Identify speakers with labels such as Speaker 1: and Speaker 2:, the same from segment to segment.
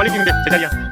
Speaker 1: 빨리 뛰는데 제자리야.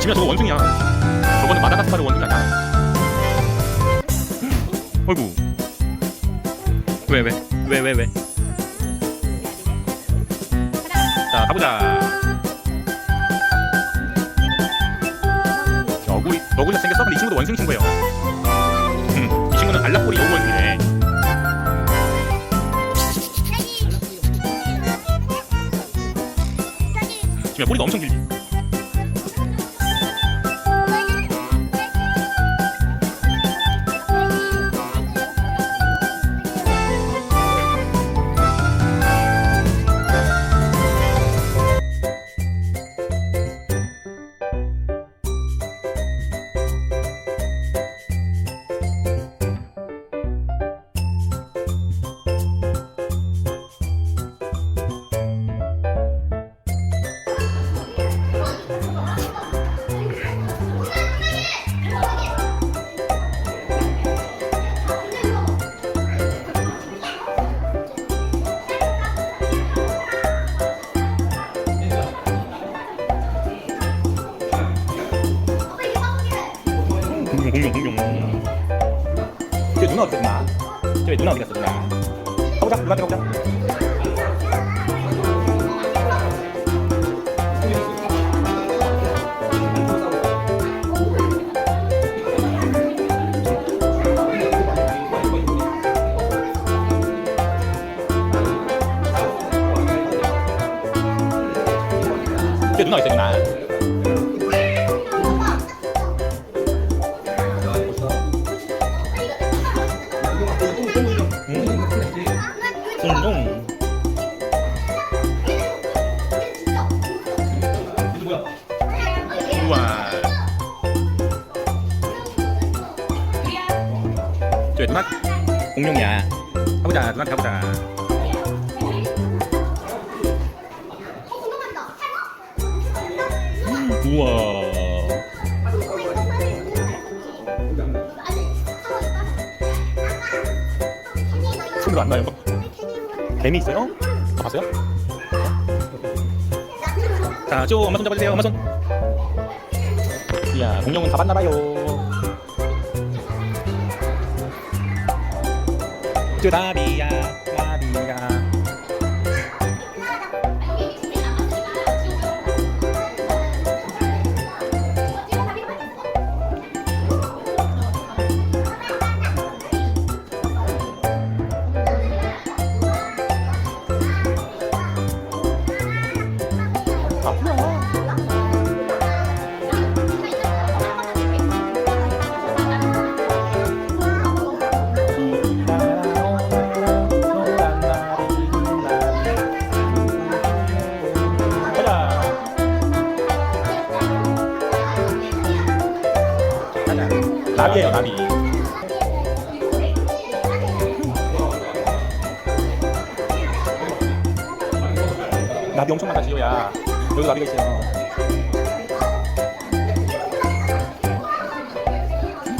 Speaker 1: 지민아 저거 원숭이야. 저거는 마다가스카르 원숭이 아니야. 어이구. 왜 왜? 왜 왜 왜? 자 가보자. 너구리 너구리 생겼어? 근데 이 친구도 원숭이 친구예요. 음, 이 친구는 알락꼬리 여우 원숭이래. 지금 꼬리가 엄청 길지. 누나 어디 갔어 누나? 가보자 누나한테 가보자. 쟤 누나 있어 누나? 공룡이야. 가보자 누나한테 가보자. 우와. 손으로 안 나요? 뱀이 있어요? 어, 봤어요? 자, 쭉 엄마 손 잡아주세요. 엄마 손. 이야, 공룡은 가봤나봐요. 나비야. 나비 엄청 많다, 지호야. 여기도 나비가 있어요.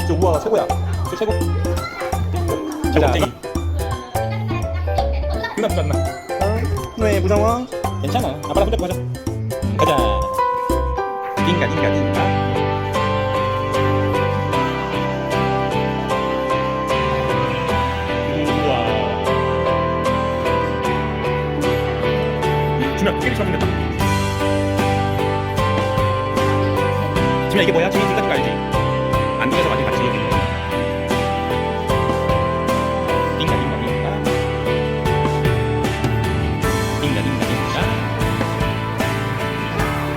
Speaker 1: 저 우와 최고야. 저 최고. 가자. 누나 누나 누나. 왜 무서워? 괜찮아. 아빠랑 손잡고 가자. 가자. 띵가 띵가 띵가. 준아 깨비 처음 된다. 준아 이게 뭐야? 띵가 띵가 알지? 안동에서 많이 띵가.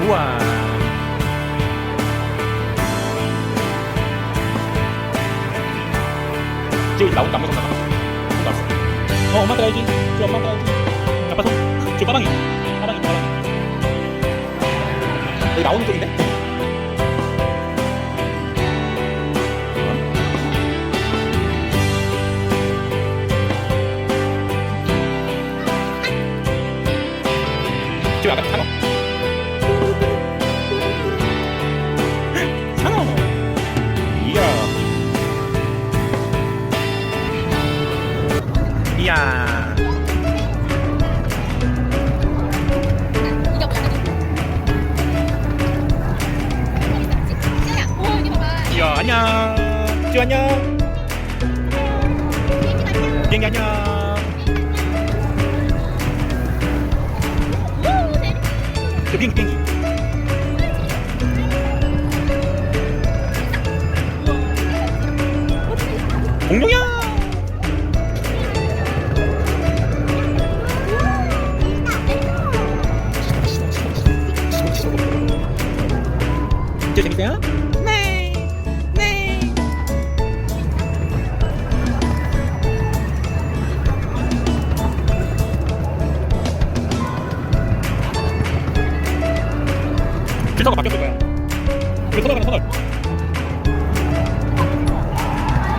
Speaker 1: 우와. 지금 나온다 안 무섭다. 손 나왔어. 어 엄마 따라야지. 저 엄마 따라야지. 아빠 손. 저 빠방이. 빠방이 빠방이. 나오는 쪽인데? 안녕. 지 안녕.
Speaker 2: 비행기 안녕.
Speaker 1: 저 비행기 비행기. 공룡이야. 재밌어요? 주소가 바뀌었을 거야.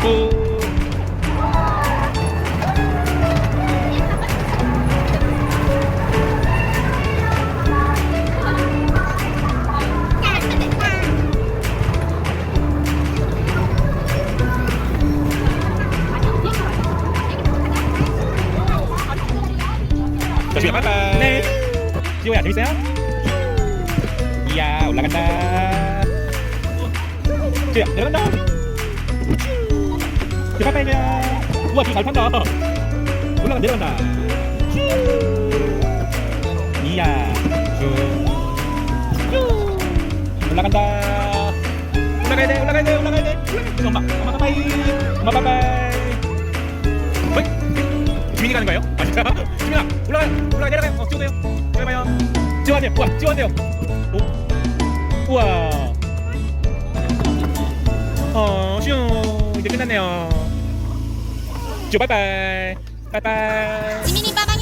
Speaker 1: 우리.
Speaker 2: 야, 이거 됐다.
Speaker 1: 자, 빠이빠이. 네. 지우야 재밌어요? 이야 올라간다. 지우야 내려간다. 지우 빠이빠이야. 우와 지우 잘 탄다. 올라가 내려간다. 이야. 올라간다. 올라가야 돼 올라가야 돼 올라가야 돼. 엄마 엄마 빠이빠이. 엄마. 어이? 주민이 가는 거예요? 아 진짜? 주민아 올라가 올라가 내려가요 어 찍어도요 내려가요 찍어왔네요 우와 찍어왔네요 오 우와 어슈 이제 끝났네요. 쭈 빠이빠이. 빠이빠이.
Speaker 2: 지민이 빠바이.